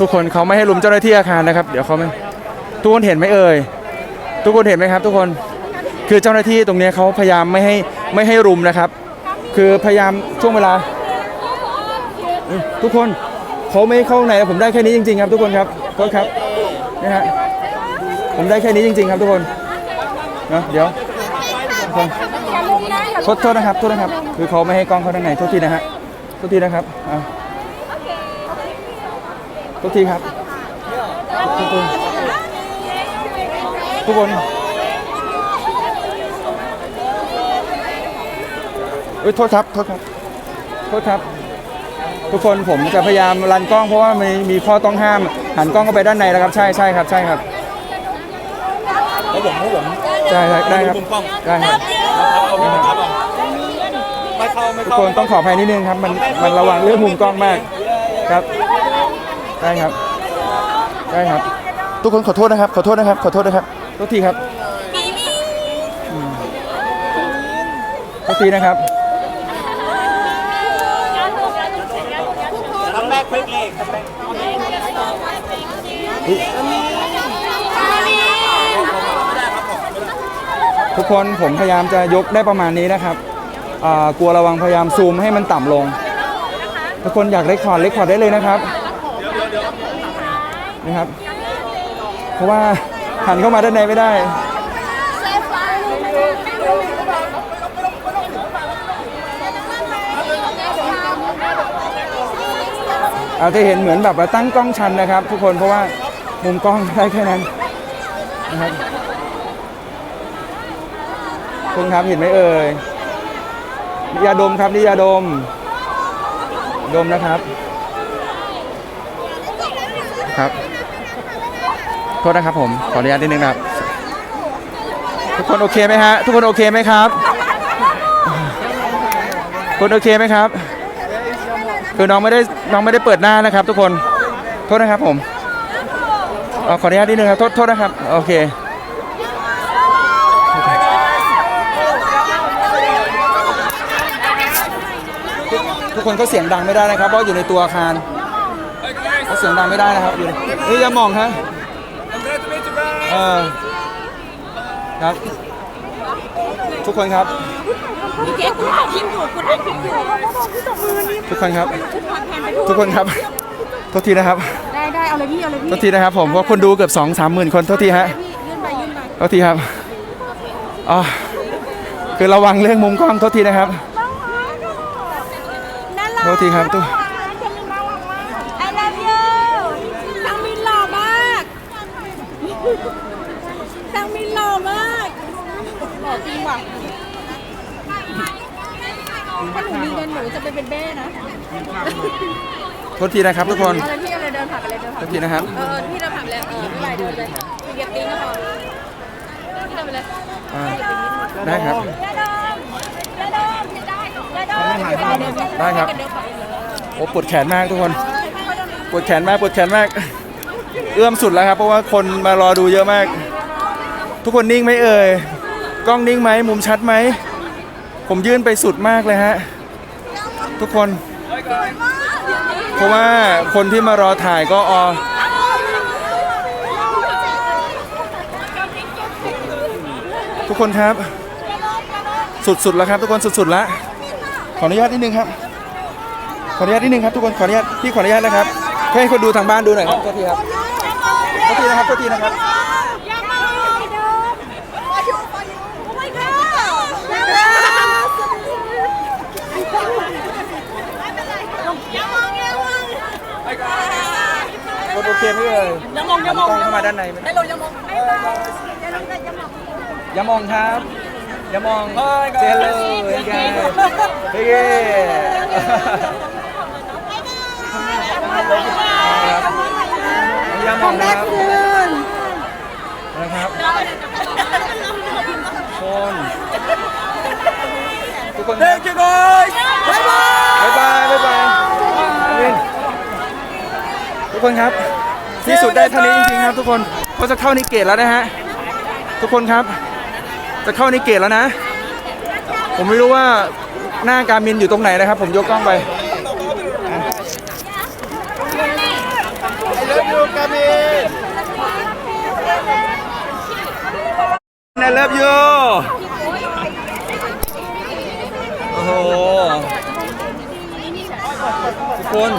ทุกคนเขาไม่ให้ลุมเจ้าหน้าที่อาคารนะครับ เดี๋ยวเขาไม่ทุกคนเห็นไหมเอ่ยทุกคนเห็นไหมครับ ทุกคนคือเจ้าหน้าที่ตรงนี้เขาพยายามไม่ให้ไม่ให้รุมนะครับ คือพยายามช่วงเวลา ทุกคนเขาไม่เข้าข้างในผมได้แค่นี้จริง ๆ ครับ ทุกคนครับโทษครับนะฮะผมได้แค่นี้จริง ๆ ครับทุกคนนะเดี๋ยวทุกคนโทษโทษนะครับโทษนะครับ คือเขาไม่ให้กล้องเข้าด้านในโทษทีนะฮะโทษทีนะครับอ่า ทษทีครับทุกคนทุกคนเอ้ยโทษครับโทษครับโทษครับ ทุกคนผมจะพยายามรันกล้องเพราะว่ามันมีข้อต้องห้าม หันกล้องเข้าไปด้านในแล้วครับ ใช่ใช่ครับ ใช่ครับแล้วผมแล้วผมใช่ครับได้ครับมุมกล้องได้ครับเอาไม่เข้าไม่เข้าไม่ทุกเข้าคนต้องขออภัยนิดนึงครับ มันมันระวังเรื่องมุมกล้องมากครับ ได้ครับ ได้ครับ ทุกคนขอโทษนะครับ ขอโทษนะครับ ขอโทษนะครับโทษทีครับอืมโทษทีนะครับทำแบ็คควิกเลยทำแบ็คทุกคนผมพยายามจะยกได้ประมาณนี้นะครับอ่ากลัวระวังพยายามซูมให้มันต่ำลง ทุกคนอยากเลคคอร์ดเลคคอร์ดได้เลยนะครับ นะครับ เพราะว่าหันเข้ามาด้านในไม่ได้เอาจะเห็นเหมือนแบบว่าตั้งกล้องชันนะครับ ทุกคนเพราะว่ามุมกล้องได้แค่นั้นนะครับคุณครับเห็นไหมเอ่ยยาดมครับนี่ยาดม ดมนะครับ ครับ โทษนะครับผม ขออนุญาตนิดนึงนะครับ ทุกคนโอเคไหมฮะ ทุกคนโอเคไหมครับ คุณโอเคไหมครับ คือน้องไม่ได้น้องไม่ได้เปิดหน้านะครับ ทุกคน โทษนะครับผมอขออนุญาตนิดนึงครับ โทษโทษนะครับ โอเคทุกคนก็เสียงดังไม่ได้นะครับ เพราะอยู่ในตัวอาคาร เขาเสียงดังไม่ได้นะครับอยู่ในนี่อย่ามองฮะเออครับ ทุกคนครับพี่เก๊คุณบอกพิมพ์ถูกคุณอ่านผิดอยู่ทุกคนครับแทนไปทุกคนครับโทษทีนะครับ ได้ได้เอาเลยพี่เอาเลยพี่โทษทีนะครับผมเพราะคนดูเกือบ2 3 หมื่นคนโทษทีฮะพี่ยื่นไปยื่นไปโทษทีครับอ๋อคือระวังเรื่องมุมกล้องโทษทีนะครับน่ารักโทษทีครับทุก ไอ love you สังมินหล่อมากสังมินหล่อมากหล่อ จริงว่ะถ้าหนูมีเงินหนูจะไปเป็นเบ้นะ โทษทีนะครับทุกคนเอาเลยพี่เอาเลยเดินผ่านไปเลยเดินโทผ่านษทีนะครับ เออพี่เดินผ่านไปเลยเออไม่เป็นไรเดินเลยพี่เก็บติ้งก็พอพี่เดินไปเลยอ่าได้ครับได้ได้ครับโอ้ปวดแขนมากทุกคน ปวดแขนมากปวดแขนมาก เอื้อมสุดแล้วครับ เพราะว่าคนมารอดูเยอะมาก ทุกคนนิ่งไหมเอ่ย กล้องนิ่งไหมมุมชัดไหม ผมยื่นไปสุดมากเลยฮะ ทุกคน เพราะว่าคนที่มารอถ่ายก็ออทุกคนครับ สุดๆแล้วครับ ทุกคนสุดๆแล้วขออนุญาตนิดนึงครับ ขออนุญาตนิดนึงครับทุกคนขออนุญาตพี่ขออนุญาตนะครับให้คนดูทางบ้านดูหน่อยครับโทษทีครับโทษทีนะครับโทษทีนะครับ คนโอเคไหมเอ่ยยังมองยังมองกล้องเข้ามาด้านในไหมให้ลงยังมองอย่ามองครับอย่ามองเจอเลยยังไงเฮ้ยอย่ามองนะครับนะครับคนทุกคน Thank you guys บ๊ายบายบ๊ายบายบ๊ายบายวินทุกคนครับ ที่สุดได้เท่านี้จริงๆครับ ทุกคนเขาจะเข้านิเกตแล้วนะฮะทุกคนครับ จะเข้านิเกตแล้วนะ ผมไม่รู้ว่าหน้าการมินอยู่ตรงไหนนะครับ ผมยกกล้องไปเกามิน I love you โอ้โหทุกคน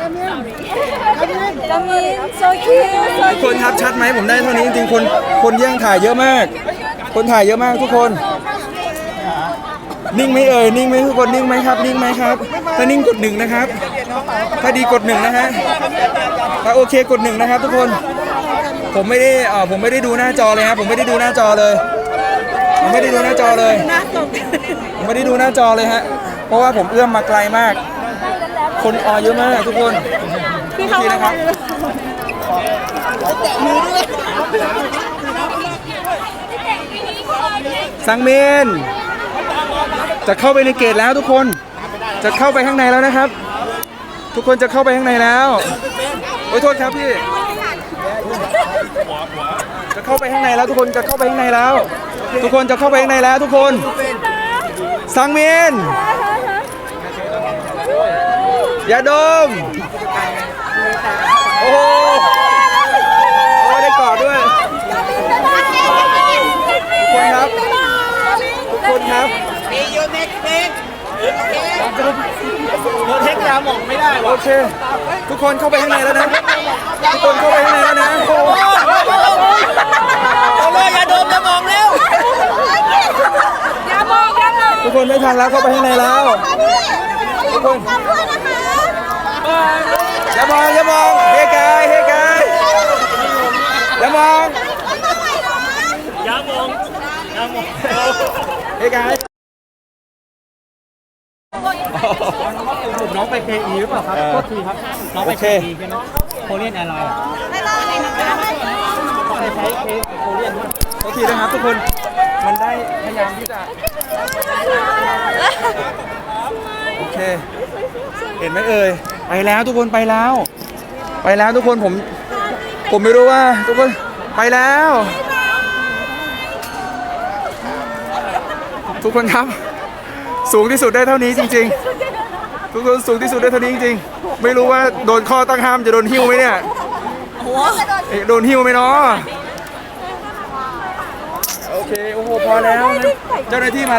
กามิน so cute so ทุกคนครับชัดไหมผมได้เท่านี้จริงๆคนคนแย่งถ่ายเยอะมาก คนถ่ายเยอะมากทุกคน นิ่งไหมเอ่ยนิ่งไหมทุกคนนิ่งไหมครับ นิ่งไหมครับ ถ้านิ่งกดหนึ่งนะครับ ถ้าดีกดหนึ่งนะฮะถ้าโอเคกดหนึ่งนะครับ ทุกคน ผมไม่ได้เอ่อผมไม่ได้ดูหน้าจอเลยครับผมไม่ได้ดูหน้าจอเลยผมไม่ได้ดูหน้าจอเลย ผมไม่ได้ดูหน้าจอเลยฮะ เพราะว่าผมเอื้อมมาไกลมาก คนออเยอะมากทุกคนโอเคนะครับสังเมน จะเข้าไปในเกตแล้วทุกคน จะเข้าไปข้างในแล้วนะครับ ทุกคนจะเข้าไปข้างในแล้วโอ้ยโทษครับพี่ จะเข้าไปข้างในแล้วทุกคนจะเข้าไปข้างในแล้ว ทุกคนจะเข้าไปข้างในแล้วทุกคน สังเมน อย่าดม โอ้โหโอ้ได้กอดด้วยทุกคนครับ ทุกคนครับ มียูเน็กเน็กโดนเทคยาหมองไม่ได้โอเค ทุกคนเข้าไปข้างในแล้วนะ ทุกคนเข้าไปข้างในแล้วนะโอ้โหเอาเลยอย่าดมอย่ามองเร็วอย่ามองอย่ามองทุกคนไม่ทันแล้วเข้าไปข้างในแล้ว ทุกคนขอบคุณนะคะ อย่ามองอย่ามองเฮ้กายเฮ้กายอย่ามองอย่ามองอย่ามองเฮ้กายน้องไปเคอีหรือเปล่าครับโทษทีครับน้องไปเคอีใช่ไหมโคเรียนแอร์ไลน์ไม่รอเลยนะคะไปใช้เคโคเรียนด้วยโอเคนะครับทุกคนมันได้พยายามที่จะโอเค เห็นไหมเอ่ย ไปแล้วทุกคนไปแล้ว ไปแล้วทุกคนผมผมไม่รู้ว่า ทุกคนไปแล้ว ทุกคนครับ สูงที่สุดได้เท่านี้จริง ๆ ทุกคนสูงที่สุดได้เท่านี้จริงๆไม่รู้ว่าโดนข้อตั้งห้ามจะโดนหิ้วไหมเนี่ยเอ๊ะโดนหิ้วไหมเนาะโอเคโอ้โหพอแล้วนะเจ้าหน้าที่มา